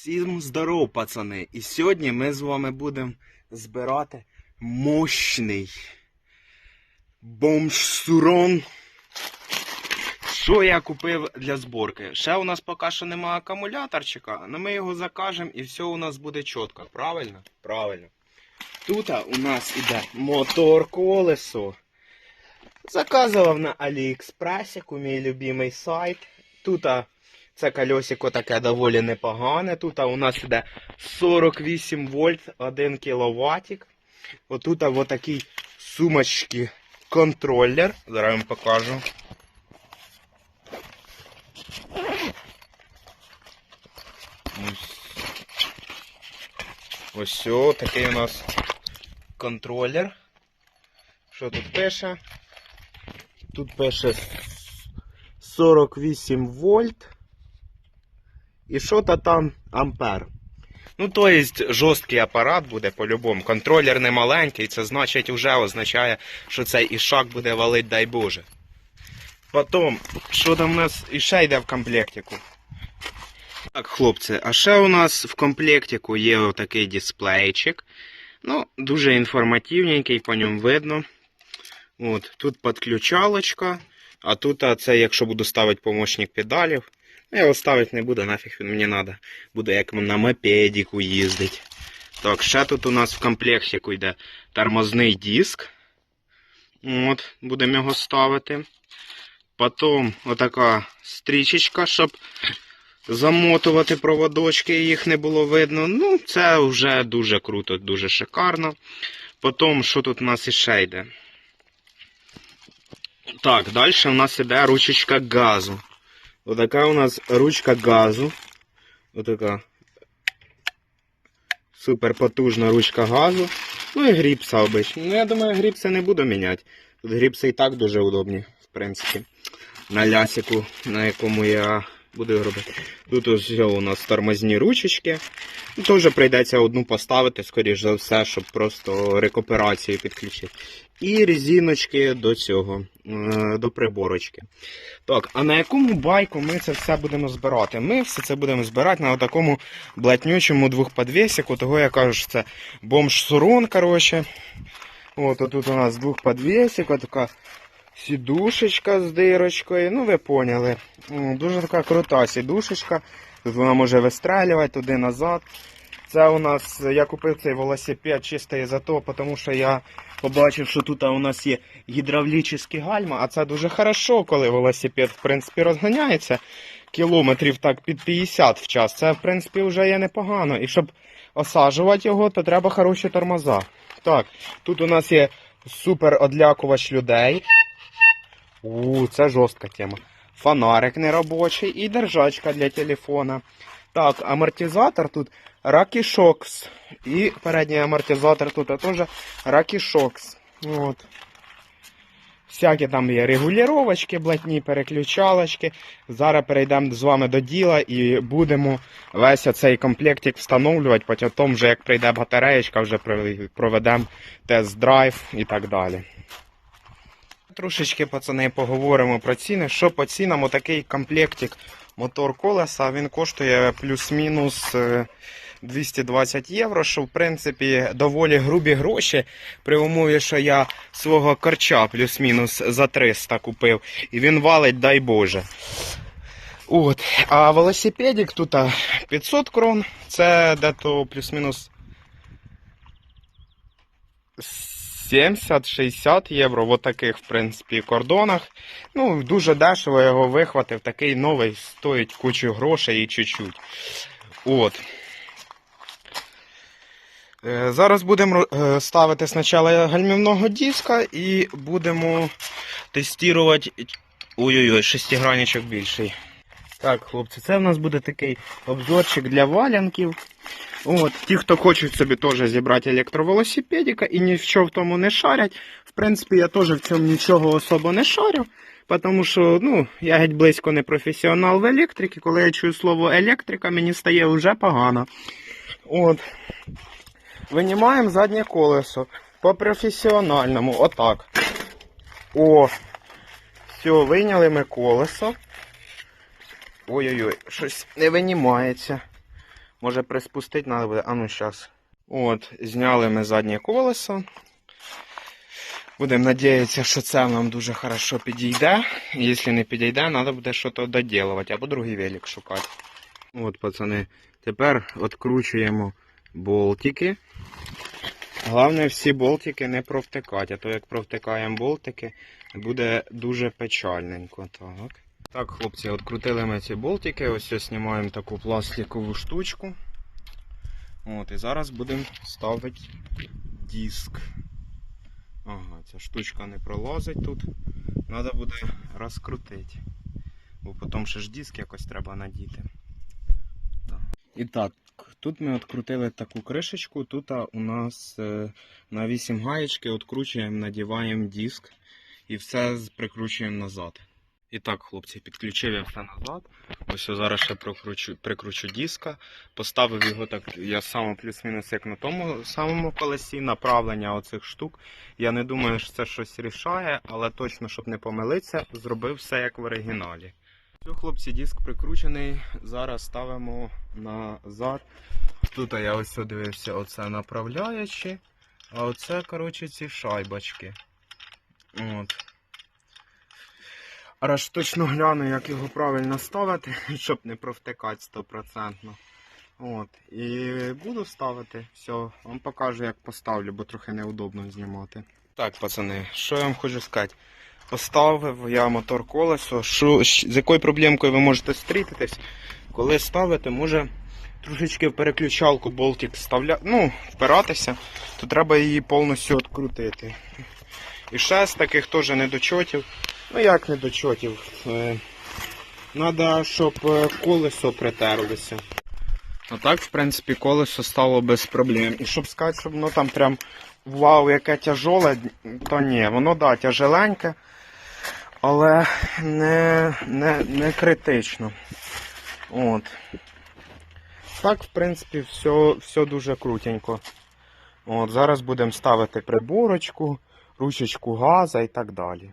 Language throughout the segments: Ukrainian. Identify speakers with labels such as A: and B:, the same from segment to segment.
A: Всім здоров, пацани! І сьогодні ми з вами будемо збирати мощний бомж-сурон. Що я купив для зборки? Ще у нас поки що немає акумуляторчика, але ми його закажемо і все у нас буде чітко. Правильно? Правильно. Тут у нас іде мотор колесо. Заказував на Аліекспресіку, мій любимий сайт. Тут це кольосико таке доволі непогане. Тут у нас іде 48 вольт, 1 кВт. Отут а, вот такий сумочки контролер. Зараз вам покажу. Ось. Такий у нас контролер. Що тут пише? Тут пише 48 вольт. І що то там ампер. Ну, то есть жорсткий апарат буде по-любому. Контролер не маленький, це значить вже означає, що цей ішак буде валить, дай Боже. Потім, що там у нас іще йде в комплектику? Так, хлопці, а ще у нас в комплектику є отакий дисплейчик. Ну, дуже інформативненький, по ньому видно. От, тут підключалочка, а тут а це, якщо буду ставити помощник педалів. Ну, я його ставити не буду, нафіг він мені треба. Буду як на мопедіку їздити. Так, ще тут у нас в комплектику йде тормозний диск. От, будемо його ставити. Потім отака стрічечка, щоб замотувати проводочки, їх не було видно. Ну, це вже дуже круто, дуже шикарно. Потім, що тут у нас іще йде? Так, далі у нас іде ручечка газу. Отака у нас ручка газу. Отака супер потужна ручка газу. Ну і гріпса обичний. Ну, я думаю, гріпса не буду міняти. Тут гріпси і так дуже удобні, в принципі. На лясику, на якому я буду робити. Тут ось у нас тормозні ручечки. Ну, Теж прийдеться одну поставити, скоріш за все, щоб просто рекуперацію підключити. І резиночки до цього, е, до приборочки. Так, а на якому байку ми це все будемо збирати? Ми все це будемо збирати на такому блатнючому двохподвісіку, того я кажу, що це бомж-сурон, коротше. От тут у нас двохподвісик, така сідушечка з дирочкою. Ну, ви поняли. Дуже така крута сідушечка. Тут вона може вистрелювати туди-назад. Це у нас, я купив цей велосипед чисто із-за того, тому що я побачив, що тут у нас є гідравлічні гальма, а це дуже хорошо, коли велосипед, в принципі, розганяється кілометрів так під 50 в час. Це, в принципі, вже є непогано. І щоб осаджувати його, то треба хороші тормоза. Так, тут у нас є супер одлякувач людей. У, це жорстка тема. Фонарик неробочий і держачка для телефона. Так, амортизатор тут Shox. І передній амортизатор тут теж Shox. От. Всякі там є регулювачки, блатні, переключалочки. Зараз перейдемо з вами до діла і будемо весь цей комплектик встановлювати, потім вже як прийде батареєчка, вже проведемо тест-драйв і так далі. Трошечки, пацани, поговоримо про ціни. Що по цінам, отакий комплектик мотор колеса, він коштує плюс-мінус е, 220 євро, що в принципі доволі грубі гроші, при умові, що я свого корча плюс-мінус за 300 купив, і він валить, дай Боже. От. А велосипедик тут 500 крон, це дето плюс-мінус 70-60 євро в таких, в принципі, кордонах. Ну, дуже дешево його вихватив. Такий новий стоїть кучу грошей і чуть-чуть. От. Е, Зараз будемо е, ставити спочатку гальмівного диска і будемо тестувати. Ой-ой-ой, шестигранничок більший. Так, хлопці, це в нас буде такий обзорчик для валянків. От, ті, хто хочуть собі теж зібрати електровелосипедика і нічого в тому не шарять. В принципі, я теж в цьому нічого особо не шарю. Тому що ну, я геть близько не професіонал в електриці. Коли я чую слово електрика, мені стає вже погано. От. Винімаємо заднє колесо. По професіональному. Отак. О! Все, вийняли ми колесо. Ой-ой-ой, щось не винімається. Може приспустити треба буде. А ну зараз. От, зняли ми заднє колесо. Будемо надіятися, що це нам дуже хорошо підійде. Якщо не підійде, треба буде щось доділувати або другий велик шукати. От, пацани, тепер відкручуємо болтики. Головне всі болтики не провтикати, а то як провтикаємо болтики, буде дуже печальненько. Так, так хлопці, відкрутили ми ці болтики, ось знімаємо таку пластикову штучку. От, і зараз будемо ставити диск. Ага, ця штучка не пролазить тут. Треба буде розкрутити. Бо потім ще ж диск якось треба надіти. І так, тут ми відкрутили таку кришечку. Тут у нас е, на 8 гаєчки відкручуємо, надіваємо диск і все прикручуємо назад. І так, хлопці, підключив я все назад. Ось я зараз ще прикручу, прикручу диска. Поставив його так, я саме плюс-мінус як на тому самому колесі направлення оцих штук. Я не думаю, що це щось рішає, але точно, щоб не помилитися, зробив все як в оригіналі. Все, хлопці, диск прикручений. Зараз ставимо назад. Тут я ось дивився, оце направляючи. А оце, коротше, ці шайбочки. От. Раз точно гляну, як його правильно ставити, щоб не провтикати стопроцентно. От. І буду ставити. Все, вам покажу, як поставлю, бо трохи неудобно знімати. Так, пацани, що я вам хочу сказати? Поставив я мотор колесо. Що, з якою проблемкою ви можете стрітитись? Коли ставите, може трошечки в переключалку болтик вставля... ну, впиратися, то треба її повністю відкрутити. І ще з таких теж недочотів. Ну як недочотів? Е, Надо, щоб е, колесо притерлося. А так, в принципі, колесо стало без проблем. І щоб сказати, щоб воно там прям вау, яке тяжоле, то ні, воно да, тяжеленьке, але не, не, не критично. От. Так, в принципі, все, все дуже крутенько. От, зараз будемо ставити приборочку, ручечку газа і так далі.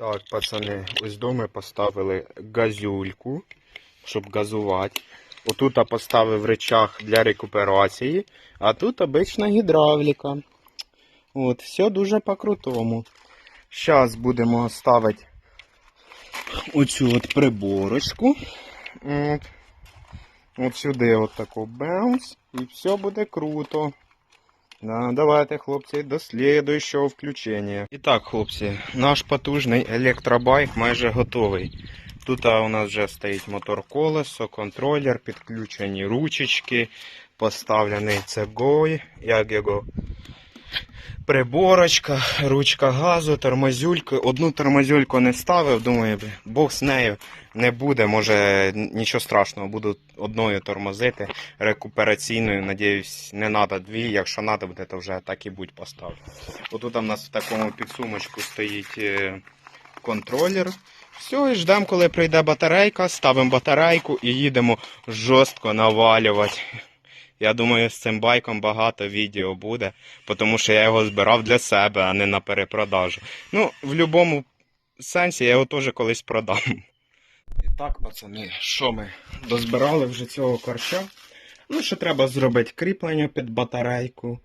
A: Так, пацани, ось до ми поставили газюльку, щоб газувати. Отут поставив речах для рекуперації, а тут обична гідравліка. От, все дуже по-крутому. Зараз будемо ставити оцю от приборочку. От. От сюди от таку баунс. І все буде круто. Да, давайте, хлопці, до слідуючого включення. І хлопці, наш потужний електробайк майже готовий. Тут у нас вже стоїть мотор колесо, контролер, підключені ручечки, поставлений цегой, як його приборочка, ручка газу, тормозюльки. Одну тормозюльку не ставив, думаю, Бог з нею не буде, може нічого страшного, буду одною тормозити, рекупераційною, надіюсь, не треба дві, якщо треба буде, то вже так і будь поставлю. Отут у нас в такому підсумочку стоїть е, контролер. Все, і ждемо, коли прийде батарейка, ставимо батарейку і їдемо жорстко навалювати. Я думаю, з цим байком багато відео буде, тому що я його збирав для себе, а не на перепродажу. Ну, в будь-якому сенсі я його теж колись продам. І так, пацани, що ми дозбирали вже цього корча? Ну, що треба зробити кріплення під батарейку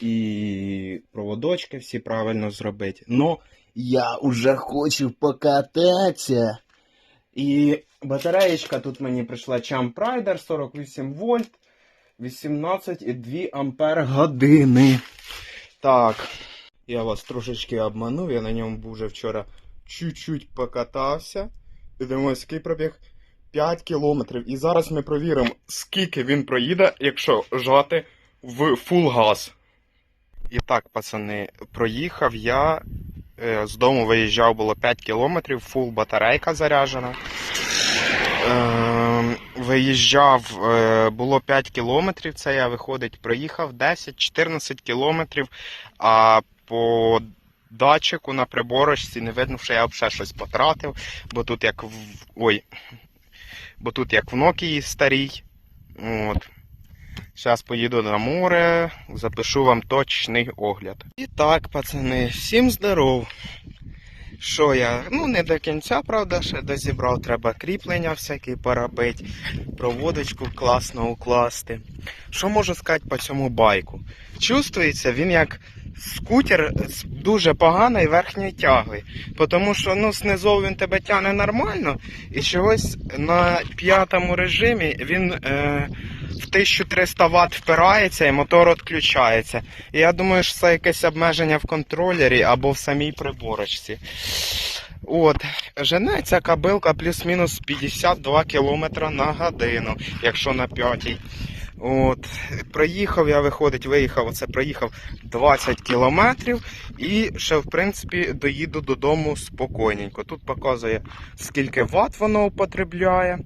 A: і проводочки всі правильно зробити. Но я вже хочу покататися. І батареєчка тут мені прийшла Champ Rider 48 вольт, 18,2 ампер години. Так, я вас трошечки обманув, я на ньому вже вчора чуть-чуть покатався. І думаю, скільки пробіг 5 кілометрів. І зараз ми провіримо, скільки він проїде, якщо жати в фул газ. І так, пацани, проїхав я. е, З дому виїжджав було 5 кілометрів, фул батарейка заряджена. Ем, Виїжджав, е, було 5 кілометрів, це я виходить, проїхав 10-14 кілометрів, а по датчику на приборочці не видно, що я взагалі щось потратив, бо тут як в. Ой. Бо тут як в Nokia старій. От. Зараз поїду на море, запишу вам точний огляд. І так, пацани, всім здоров. Що я? Ну, не до кінця, правда, ще дозібрав. Треба кріплення всякі поробити, проводочку класно укласти. Що можу сказати по цьому байку? Чувствується він як скутер з дуже поганої верхньої тяги. Тому що ну, знизу він тебе тягне нормально, і чогось на п'ятому режимі він е, в 1300 Вт впирається і мотор відключається. І я думаю, що це якесь обмеження в контролері або в самій приборочці. От, жене ця кабилка плюс-мінус 52 км на годину, якщо на п'ятій. От, проїхав я, виходить, виїхав, оце проїхав 20 кілометрів і ще, в принципі, доїду додому спокійненько. Тут показує, скільки ватт воно употребляє.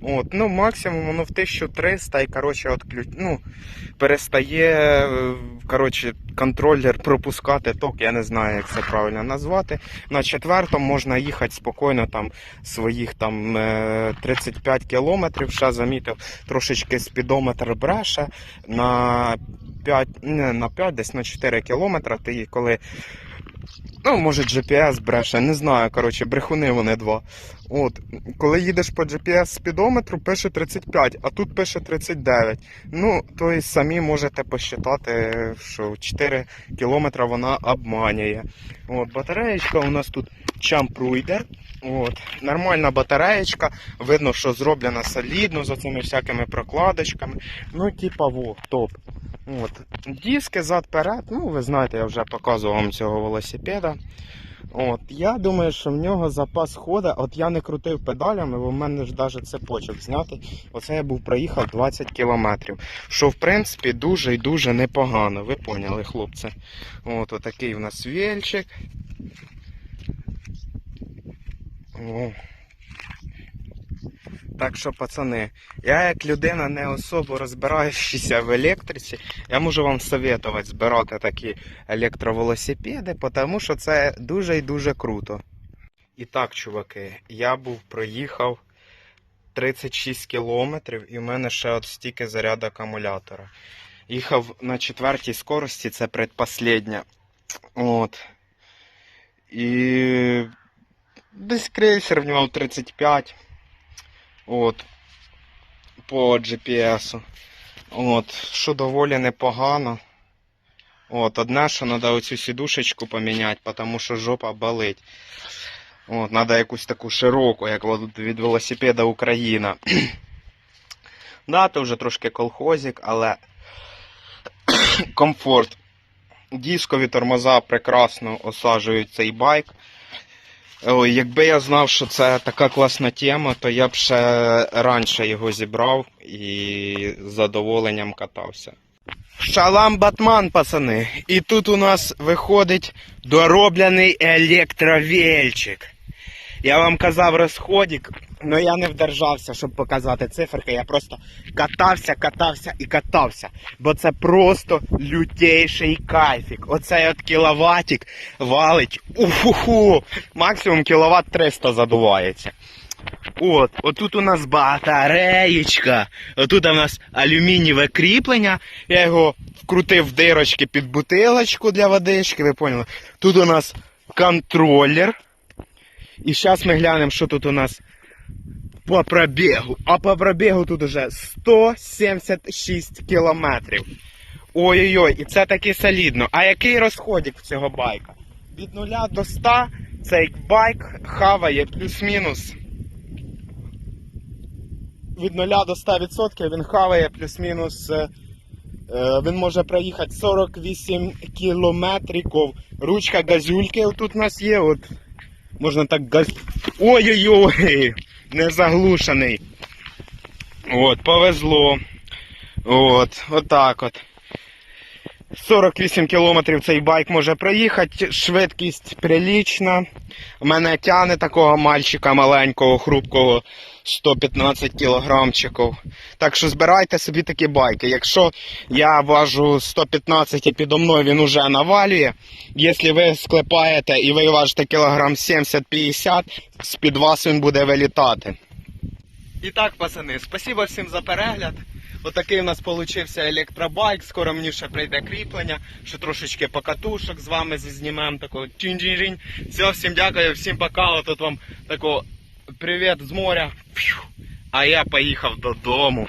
A: От, ну, максимум воно в 1300 і, коротше, отключ... ну, перестає, е, коротше, контролер пропускати ток, я не знаю, як це правильно назвати. На четвертому можна їхати спокійно, там, своїх там е, 35 кілометрів, ще замітив, трошечки спідометр бреше на 5, не на 5, десь на 4 кілометри. Ти коли. Ну, може GPS бреше, не знаю. Коротше, брехуни вони два. От, коли їдеш по GPS спідометру, пише 35, а тут пише 39. Ну, то і самі можете посчитати, що 4 кілометри вона обманює. От, батареєчка у нас тут Champ От, нормальна батареєчка. Видно, що зроблена солідно з цими всякими прокладочками. Ну, типа, во, топ. От. Диски зад-перед, ну ви знаєте, я вже показував вам цього велосипеда. От, я думаю, що в нього запас хода. От я не крутив педалями, бо в мене ж навіть цепочок знятий. Оце я був проїхав 20 кілометрів. Що в принципі дуже і дуже непогано. Ви поняли, хлопці. От отакий у нас вельчик. Так що, пацани, я як людина не особо розбираючися в електриці, я можу вам советувати збирати такі електровелосипеди, тому що це дуже і дуже круто. І так, чуваки, я був проїхав 36 кілометрів і в мене ще от стільки заряду акумулятора. Їхав на четвертій скорості, це предпоследня. От. І десь крейсер в нього 35. От. По GPS. От. Що доволі непогано. От, одне, що треба оцю сідушечку поміняти, тому що жопа болить. От, треба якусь таку широку, як від велосипеда Україна. да, то вже трошки колхозик, але комфорт. Дискові тормоза прекрасно осаджують цей байк. Ой, якби я знав, що це така класна тема, то я б ще раніше його зібрав і з задоволенням катався. Шалам Батман, пацани. І тут у нас виходить дороблений електровельчик. Я вам казав розходик, але я не вдержався, щоб показати циферки. Я просто катався, катався і катався. Бо це просто лютейший кайфік. Оцей от кіловатик валить. Уфу-ху. Максимум кіловат 300 задувається. От, отут у нас батареєчка. Отут у нас алюмінієве кріплення. Я його вкрутив в дирочки під бутилочку для водички, ви поняли? Тут у нас контролер. І зараз ми глянемо, що тут у нас по пробігу. А по пробігу тут уже 176 кілометрів. Ой-ой-ой, і це таки солідно. А який розходик в цього байка? Від 0 до 100 цей байк хаває плюс-мінус. Від 0 до 100% він хаває плюс-мінус. е, е, Він може проїхати 48 кілометрів. Ручка газюльки тут у нас є. От Можна так газ. Ой-ой-ой! Не заглушений. От, повезло. От, отак от. 48 кілометрів цей байк може проїхати, швидкість прилічна. Мене тяне такого мальчика маленького, хрупкого 115 кілограмчиків. Так що збирайте собі такі байки. Якщо я важу 115 і підо мною він уже навалює, якщо ви склепаєте і ви важите кілограм 70-50, з-під вас він буде вилітати. І так, пацани, спасибо всім за перегляд. Отакий у нас получився електробайк. Скоро мені ще прийде кріплення, ще трошечки покатушок з вами знімемо. Такого чинь-чинь-чинь. Все, всім дякую, всім пока. Отут вам такого привіт з моря. А я поїхав додому.